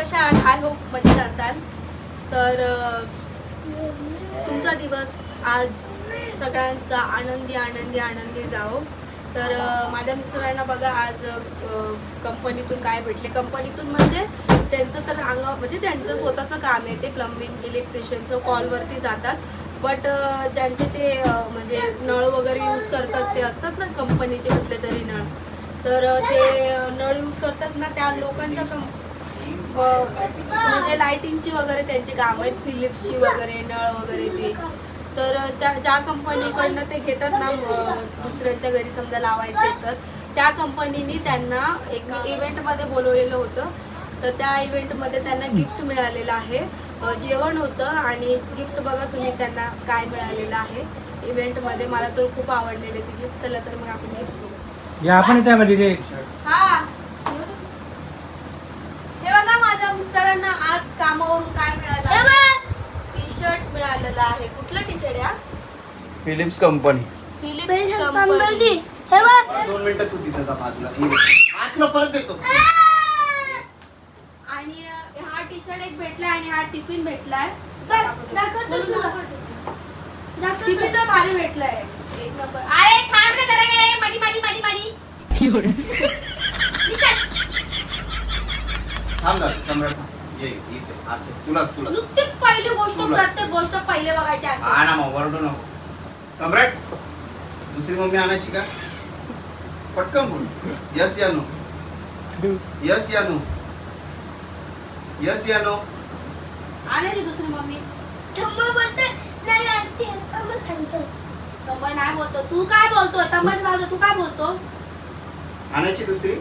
कशा आहात? I hope मजेत असाल. तर तुमचा दिवस आज सगळ्यांचा आनंदी आनंदी आनंदी जाओ तर माझ्या मिस्टरांना बघा आज कंपनीतून काय भेटले. कंपनीतून म्हणजे त्यांचं तर अंग म्हणजे त्यांचं स्वतःचं काम आहे ते प्लंबिंग इलेक्ट्रिशियनचं कॉलवरती जातात. बट ज्यांचे ते म्हणजे नळ वगैरे यूज करतात ते असतात ना कंपनीचे कुठले तरी नळ. तर ते नळ यूज करतात ना त्या लोकांच्या कंप म्हणजे लाईटिंगची वगैरे त्यांची कामं आहेत फिलिप्सची वगैरे नळ वगैरे ते. तर त्या ज्या कंपनीकडनं ते घेतात ना दुसऱ्यांच्या घरी समजा लावायचे तर त्या कंपनीने त्यांना एक इव्हेंटमध्ये बोलवलेलं होतं. तर त्या इव्हेंटमध्ये त्यांना गिफ्ट मिळालेलं आहे. जेवण होतं आणि गिफ्ट बघा तुम्ही त्यांना काय मिळालेलं आहे. इव्हेंटमध्ये मला तर खूप आवडलेले ते गिफ्ट चला तर मग आपण गिफ्ट बघू या आपण इथे मध्ये रे हे बघा माझ्या मिस्टरांना आज कामावरून काय मिळालं? टी शर्ट मिळालेलं आहे. कुठलं टी शर्ट या फिलिप्स कंपनी फिलिप्स कंपनी दोन मिनिटं तू तिथं जा बाजूला. परत देतो आणि अ, हा टी शर्ट एक भेटलाय आणि हा टिफिन भेटलाय. टिफिन तर भारी भेटलाय. एक नंबर अरे थांब रे जरा. काय मधी मधी मधी मधी. निघाल. थांब सम्राट. ये इथे अच्छा तुला तुला नुकतीच पहिली गोष्ट तुला. प्रत्येक गोष्ट पहिले बघायची असते आणा मग वरडू नको. सम्राट दुसरी मम्मी आणायची का? पटकन बोल. यस या नो. यस या नो. यस या नो. आणायची दुसरी मम्मी. तंबई नाही बोलतो. तू काय बोलतो? तंबईच राहतो तू काय बोलतो? आणायची दुसरी?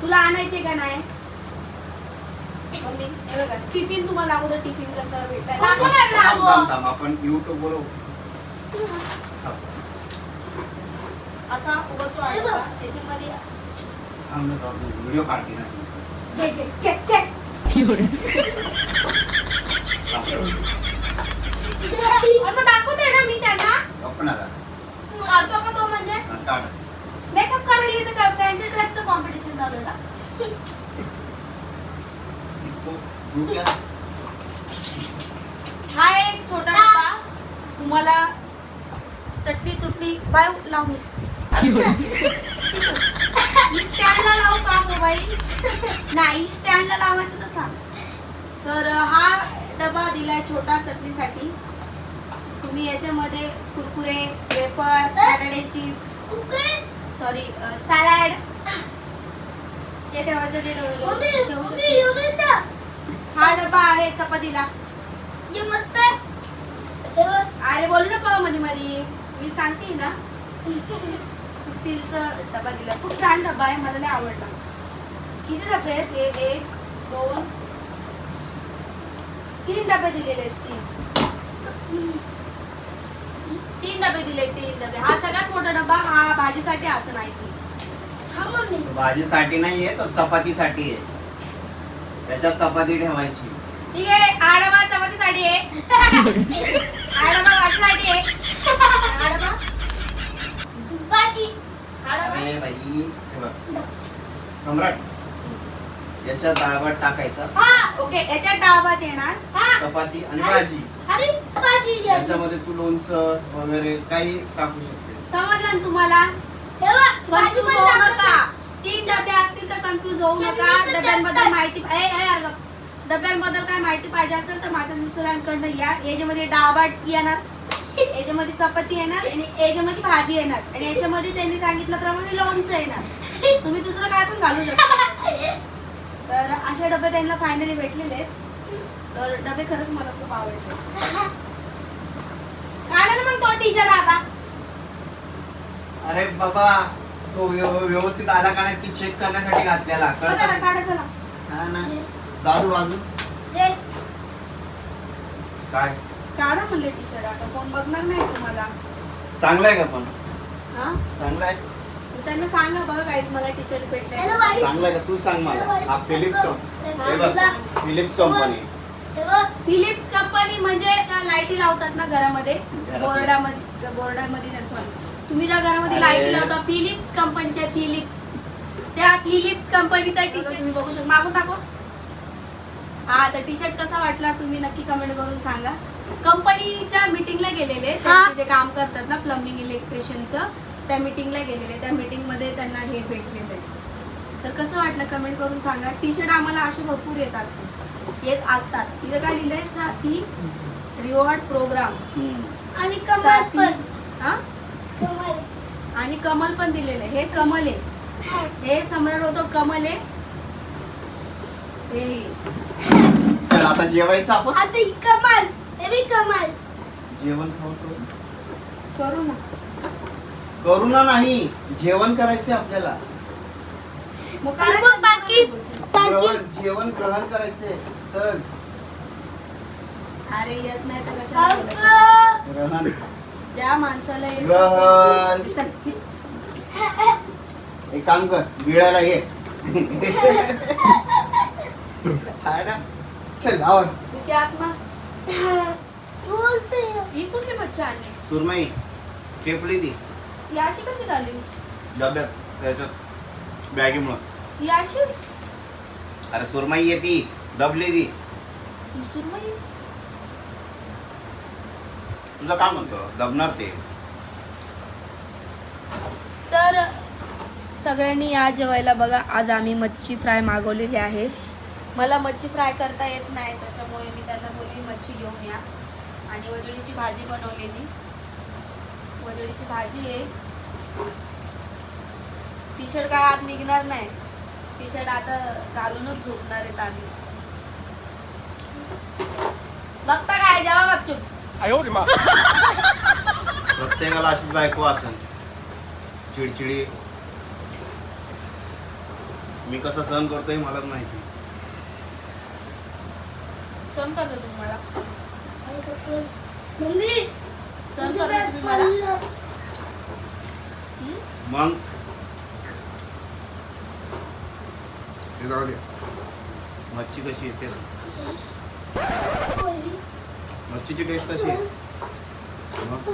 तुला आणायचे का नाही? मम्मी हे बघा टिफिन तुम्हाला अगोदर टिफिन कसं थांब. थांब थांब आपण युट्यूब बरोबर असा उघडतो आहे बघा. त्याच्यामध्ये व्हिडिओ काढते ना. घे, घे, घे, घे. आणि मग दाखवते ना मी त्यांना. आपण आता. का तो म्हणजे? हा, काढ. करायला तर काय फॅन्सी ड्रेसचं कॉम्पिटिशन झालेला इसको तू क्या हा एक छोटा डब्बा तुम्हाला चटणी चुटणी बाय लावून स्टँडला लावू का मोबाईल नाही स्टँडला लावायचं तर सांग. तर हा डबा दिलाय छोटा चटणीसाठी. तुम्ही याच्यामध्ये कुरकुरे वेपर बटाटे चिप्स. सॉरी सॅलड जे ठेवायचं ते ठेवलं. हा डबा आहे चपातीला. अरे बोलू नका मध्ये मध्ये मी सांगते ना. स्टीलचा डबा दिला खूप छान डबा आहे. मला लय आवडला. किती डबे आहेत? एक दोन. तीन डबे दिलेले आहेत? तीन. तीन डबे दिले तीन डबे. हा सगळ्यात मोठा डबा हा भाजीसाठी असं नाही. भाजीसाठी नाहीये तो चपातीसाठी आहे. त्याच्यात चपाती ठेवायची. ठीक आहे हा डबा चपातीसाठी आहे. हा डबा भाजीसाठी आहे. हा हा बाई हे बघ. सम्राट. याच्यात डाळभात टाकायचा. ओके याच्यात डाळ भात येणार चपाती आणि भाजी. याच्यामध्ये तू लोणचं वगैरे काही टाकू शकतेस. समजलं ना तुम्हाला कन्फ्यूज होऊ नका. तीन डबे असतील तर कन्फ्यूज होऊ नका. डब्यांबद्दल माहिती ए, ए, अगं. डब्यांबद्दल काय माहिती पाहिजे असेल तर माझ्या मिस्टरांकडनं या. याच्यामध्ये डाळ भात येणार. याच्यामध्ये चपाती येणार आणि याच्यामध्ये भाजी येणार. आणि याच्यामध्ये त्यांनी सांगितल्याप्रमाणे लोणचं येणार. तुम्ही दुसरं काय पण घालू शकता. तर असे डबे त्यांना फायनली भेटलेले आहेत. तर डबे खरंच मला खूप आवडले. काढा ना मग तो टी शर्ट आता. अरे बाबा तो व्यव- व्यवस्थित आला का नाही ती चेक करण्यासाठी घातलेला. चला कळतं? काढा चला. हा ना. दादू बाजू? काय? काढा म्हणले टी शर्ट आता. कोण बघणार नाही तुम्हाला. चांगलाय का पण? हा? चांगलाय त्यांना सांगा बघा काहीच मला टी शर्ट भेटले चांगलाय का? तू सांग मला. हा फिलिप्स कंपनी बघ फिलिप्स कंपनी फिलिप्स कंपनी म्हणजे त्या लाईटी लावतात ना घरामध्ये. बोर्डामध्ये बोर्डामध्ये सॉरी तुम्ही ज्या घरामध्ये. लाईटी लावता फिलिप्स कंपनीच्या फिलिप्स त्या फिलिप्स कंपनीचा टी शर्ट तुम्ही बघू शकता. मागून टाको? हा तर टी शर्ट कसा वाटला तुम्ही नक्की कमेंट करून सांगा. कंपनीच्या मीटिंगला गेलेले जे काम करतात ना प्लंबिंग इलेक्ट्रिशियनचं त्या मीटिंगला गेलेले त्या मीटिंगमध्ये त्यांना हे भेटलेलं आहे. तर कसं वाटलं कमेंट करून सांगा? टी शर्ट आम्हाला असे भरपूर येत असतात येत असतात. इथं काय लिहिलंय? साथी रिवॉर्ड प्रोग्राम. आणि कमाल साथी पण. हा? कमाल. आणि कमल पण दिलेलं हे कमल आहे. हे. सम्राट होतो कमल आहे. हे. हे. चल आता जेवायचं आपण? आता ही कमाल. हे कमाल. जेवण खाऊ करू. करू ना. करू ना नाही जेवण आपल्याला. मग करायचं मग बाकी बाकी ग्रहण जेवण ग्रहण करायचंय. सर अरे येत नाही तर कशाला बोलायचं? ग्रहण. ज्या माणसाला येत- ग्रहण. चल. एक काम कर गिळायला ये. हा ना चल आवर. तू क्या आत्मा? बोलते. ही कुठली मच्छी आणली? सुरमई चेपली ती. ही अशी कशी झाली? डब्यात त्याच्यात बॅगीमुळं. ही अशी अरे सुरमई येते दबली ती. ही सुरमई? तुझं काय म्हणतो दबणार ते. तर सगळ्यांनी या जेवायला बघा आज आम्ही मच्छी फ्राय मागवलेली आहे. मला मच्छी फ्राय करता येत नाही त्याच्यामुळे मी त्यांना बोलली मच्छी घेऊन या. आणि वजडीची भाजी बनवलेली. वजडीची भाजी आहे. टी शर्ट काय आत निघणार नाही. टी शर्ट आता घालूनच झोपणार आहेत आम्ही. बघता काय जेवा बापचूप. प्रत्येकाला अशीच बायको असेल चिडचिडी. मी कसं सहन करतोय मलाच माहिती. सण करतो तुम्हाला मम्मी मग? हे जाऊ दे. मच्छी कशी येते मच्छीची टेस्ट कशी आहे? मग?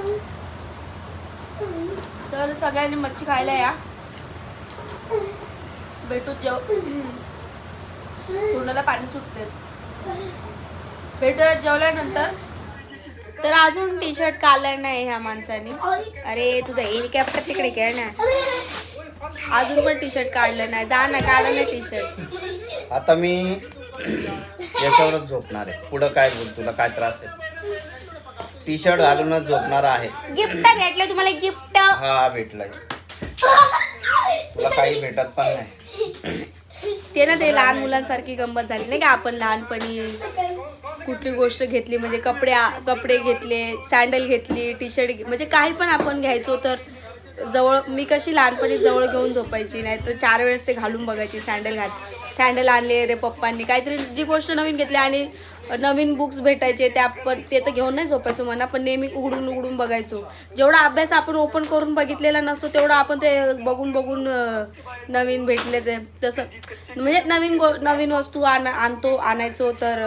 तर सगळ्यांनी मच्छी खायला या. भेटू जेव तोंडाला पाणी सुटते भेटूया जेवल्यानंतर. तर अजून टी शर्ट काढलाय नाही ह्या माणसाने. अरे तुझा हेलिकॉप्टर तिकडे काय ना. अजून पण टी शर्ट काढलं नाही. जा ना काढा ना टी शर्ट आता मी याच्यावरच झोपणार आहे. पुढं काय बोल तुला काय त्रास आहे? टी शर्ट घालूनच झोपणार आहे. गिफ्ट भेटलं तुम्हाला गिफ्ट. हा भेटलाय. तुला काही भेटत पण नाही. ते ना ते लहान मुलांसारखी गंमत झाली. नाही का आपण लहानपणी कुठली गोष्ट घेतली म्हणजे कपडे आ- कपडे घेतले सँडल घेतली टी शर्ट म्हणजे काही पण आपण घ्यायचो तर जवळ मी कशी लहानपणी जवळ घेऊन झोपायची नाही तर चार वेळेस ते घालून बघायची सँडल घाल सँडल आणले रे पप्पांनी. काहीतरी जी गोष्ट नवीन घेतली आणि नवीन बुक्स भेटायचे त्या पण ते तर घेऊन नाही झोपायचो म्हणा पण नेहमी उघडून उघडून बघायचो. जेवढा अभ्यास आपण ओपन करून बघितलेला नसतो तेवढा आपण ते बघून बघून नवीन भेटले ते तसं म्हणजे नवीन गो नवीन वस्तू आण आणतो आणायचो तर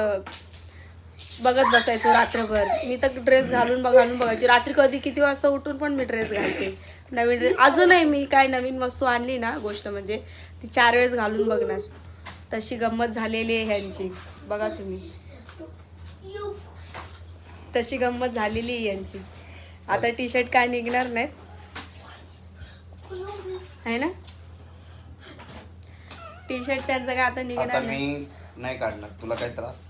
बघत बसायचो रात्रभर. मी तर ड्रेस घालून बघ घालून बघायची. रात्री कधी किती वाजता उठून पण मी ड्रेस घालते. नवीन ड्रेस अजूनही मी काय नवीन वस्तू आणली ना गोष्ट म्हणजे ती चार वेळेस घालून बघणार. तशी गंमत झालेली आहे ह्यांची. बघा तुम्ही. तशी गंमत झालेली आहे यांची. आता टी शर्ट काय निघणार नाहीत आहे ना? टी शर्ट त्यांचं काय आता निघणार नाही. नाही काढणार. तुला काही त्रास?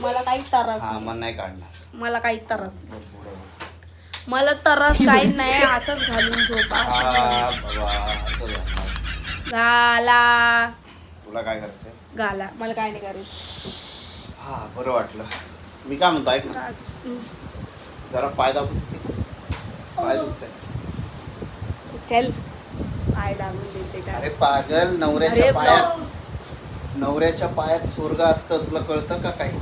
मला काही त्रास हा नाही. मग नाही काढणार. मला काही त्रास नाही. मला त्रास काही नाही असंच घालून झोपा हा बाबा असं झालं. घाला. तुला काय करायचंय? घाला. मला काय नाही करायचं. हा बरं वाटलं. मी काय म्हणतो ऐक ना. जरा पाय दाबून पाय दुखतंय. चल. पाय दाबून देते काय अरे पागल नवऱ्याच्या अरे पायात. नवऱ्याच्या पायात स्वर्ग असतं तुला कळतं का काही?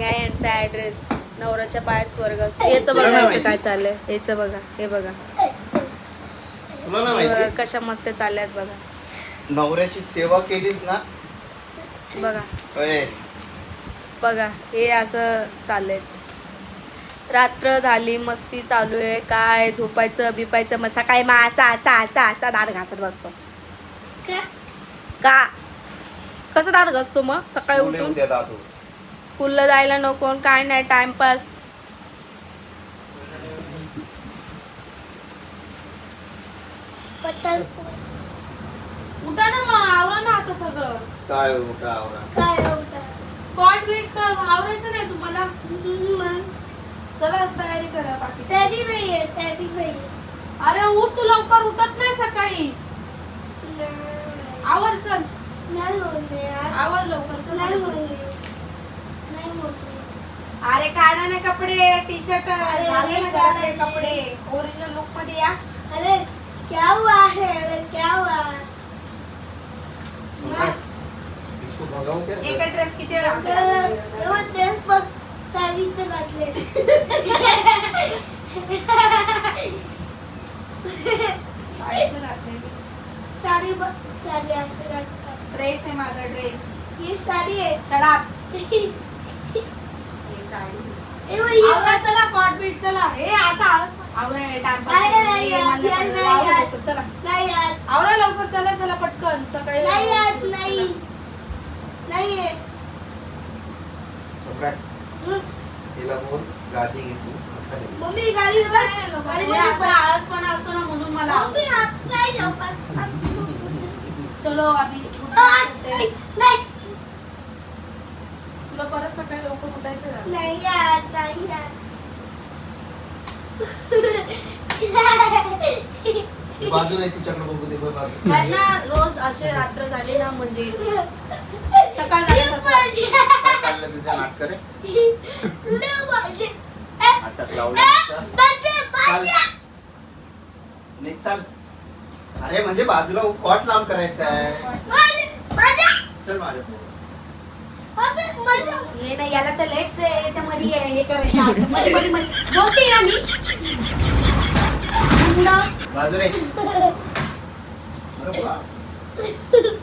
या यांचा ऍड्रेस नवऱ्याच्या पायात स्वर्ग असतो. याचं तुला बघा नाही याचं माहिती? काय चाललंय. याचं बघा हे बघा. तुला ना हे बघा माहिती कशा मस्त चालल्यात बघा. नवऱ्याची सेवा केलीस ना? बघा. बघा हे असं चाललंय. रात्र झाली मस्ती चालू आहे. काय झोपायचं बिपायचं मग सकाळी मग असा असा असा असा दात घासत बसतो. का? का? कसं दात घासतो मग? सकाळी उठून? स्कूलला जायला नको काय नाही टाइमपास पटल उठा ना मग आवरा ना आता सगळं. काय उठा आवरा. काय बीट आवरायचं नाही तुम्हाला? चला तयारी करा बाकी. तरी नाहीये तरी नाहीये. अरे उठ तू लवकर उठत नाही सकाळी. आवर चल. नाही बोलले यार. आवर लवकर चल. नाही बोलले. नाही बोलले. अरे काढा ना कपडे टी शर्ट. कपडे. ओरिजिनल लुकमध्ये या. अरे क्या हुआ है? अरे क्या हुआ? एका ड्रेस किती वेळा? तेच बघ साडीचं घातले. साडी बघ. साडी असं घातलं ड्रेस आहे माझा ड्रेस ही साडी आहे. चढाप ए हे साडी. बाई, ही आवरा चला कॉट बीट चला. हे असं आळस आवरा टाइमपास नाही, नाही, यार, यार, नाही, यार. चला. नाही यार. आवरा लवकर चला चला पटकन. सकाळी नाही यार नाही. नाही आहे. सम्राट हं. तिला बोल गादी घे तू खाली. मम्मी गाडी बस हे असं. आळसपणा असतो ना म्हणून मला मम्मी आप नाही जाऊ पण. चलो अभि आ, नाही नाही. तुला परत सकाळी लवकर उठायचं. नाही यार नाही यार. ती बाजू नाही तिच्याकडे बघू दे बघ बाजू त्यांना रोज असे रात्र झाली ना म्हणजे. सकाळ झाली सकाळ काय चाललं तुझ्या नाटक रे? नाटक लावलं. निघ चाल. अरे म्हणजे बाजूला कॉट लांब करायचा आहे मजा, मजा. चल माझ्या अबे, मजा. हे नाही याला तर लेक्स आहे याच्यामध्ये हे- हे करायचं असतं. मध्ये- मध्ये- मध्ये. बोलते ना मी मुलं. बाजू रे अरे वा.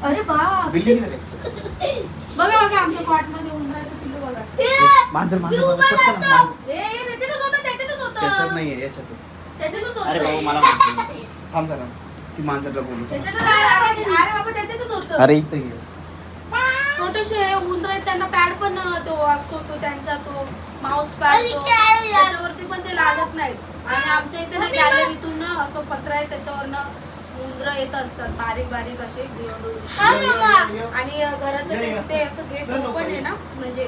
अरे बा बिल्ली किती रे बघा बघा आमच्या कॉटमध्ये उंदराचं पिल्लू बघा ए, मांजर मी मांजर उभा मांजर पटकन राहतो. मांजर. ए त्याच्यातच होतं त्याच्यातच त्याच्यात होतं नाहीये याच्यात त्याच्यातच अरे बाबा होतं मला माहिती. थांब जरा ती मांजरला बोलू त्याच्यातच अरे अरे बाबा त्याच्यातच होतं अरे इथं ये छोटेसे उंदर आहेत त्यांना पॅड पण तो असतो तो त्यांचा तो माऊस पॅड तो? त्याच्यावरती पण ते लागत नाहीत आणि आमच्या इथे ना गॅलरीतून ना असं पत्र आहे त्याच्यावरनं उंदर येत असतात बारीक बारीक असे. आणि घराचं. ते- ते असं गेट ओपन आहे. ना म्हणजे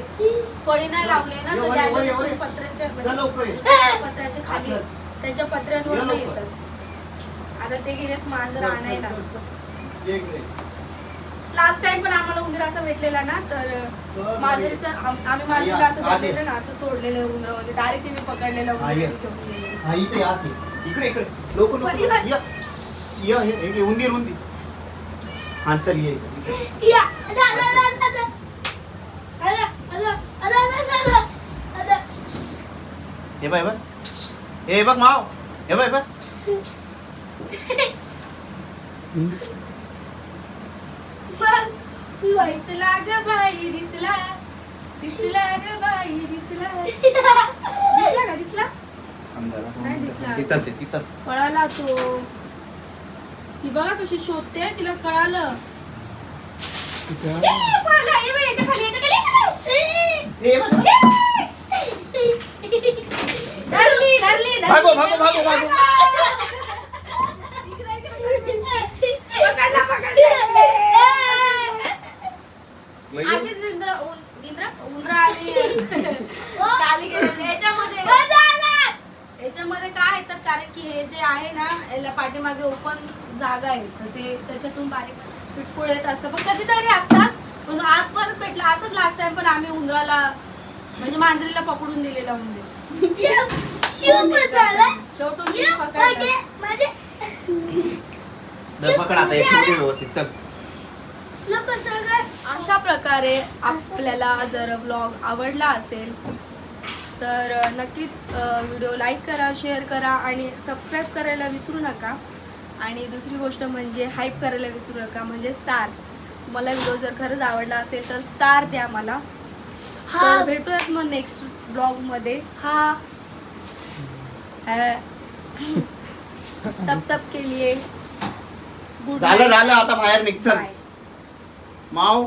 फळी नाही लावले ना तर गॅलरीतून. पत्र्याच्या. म्हणजे पत्रे असे खाली. त्यांच्या पत्र्यांवर. येतात आता ते गेलेत मांजर आणायला. लास्ट टाइम पण आम्हाला उंदीर असा भेटलेला ना तर मांजरीचं आम- आम्ही मांजरीला असं. भेटलेलं ना असं सोडलेलं उंदरामध्ये डायरेक्ट तिने पकडलेलं हा. उंदीर. हा. इकडे इकडे उंदीर उंदीर हा चल ये. हे बाय बघ हे बघ माव हे बाय बघ. दिसला ग बाई दिसला दिसला ग बाई दिसला दिसला का दिसला. नाही दिसला. तिथंच आहे तिथंच कळाला तो ती बघा कशी शोधते तिला कळालं ए, पळाला. ए बाई, याच्या खाली याच्या खाली, याच्या खाली. बघ धरली धरली धरली, भागो, भागो, भागो, धरली. भागो. इकडे, इकडे. पकडला पकडला वैभव, अशीच इंद्र उं- इंद्र? उंदरा आणि काली गेले याच्यामध्ये. याच्यामध्ये काय आहे तर कारण की हे जे आहे ना याला पाठीमागे ओपन जागा आहे. तर ते त्याच्यातून बारीक पिटकुळ येत असतं पण कधीतरी असतात. पण आज परत भेटला. असंच लास्ट टाइम पण आम्ही उंदराला म्हणजे मांजरीला पकडून दिलेला उंदीर. शेवटून ती पकड आता हे व्यवस्थित चल. सगळं. अशा प्रकारे आपल्याला जर ब्लॉग आवडला असेल तर नक्कीच व्हिडिओ लाईक करा शेअर करा आणि सबस्क्राईब करायला विसरू नका. आणि दुसरी गोष्ट म्हणजे हाईप करायला विसरू नका म्हणजे स्टार मला व्हिडिओ जर खरंच आवडला असेल तर स्टार द्या मला. हा. तर भेटूयात मग नेक्स्ट ब्लॉगमध्ये हा है. तब तब के लिए झालं. झालं आता बाहेर निघचल. माव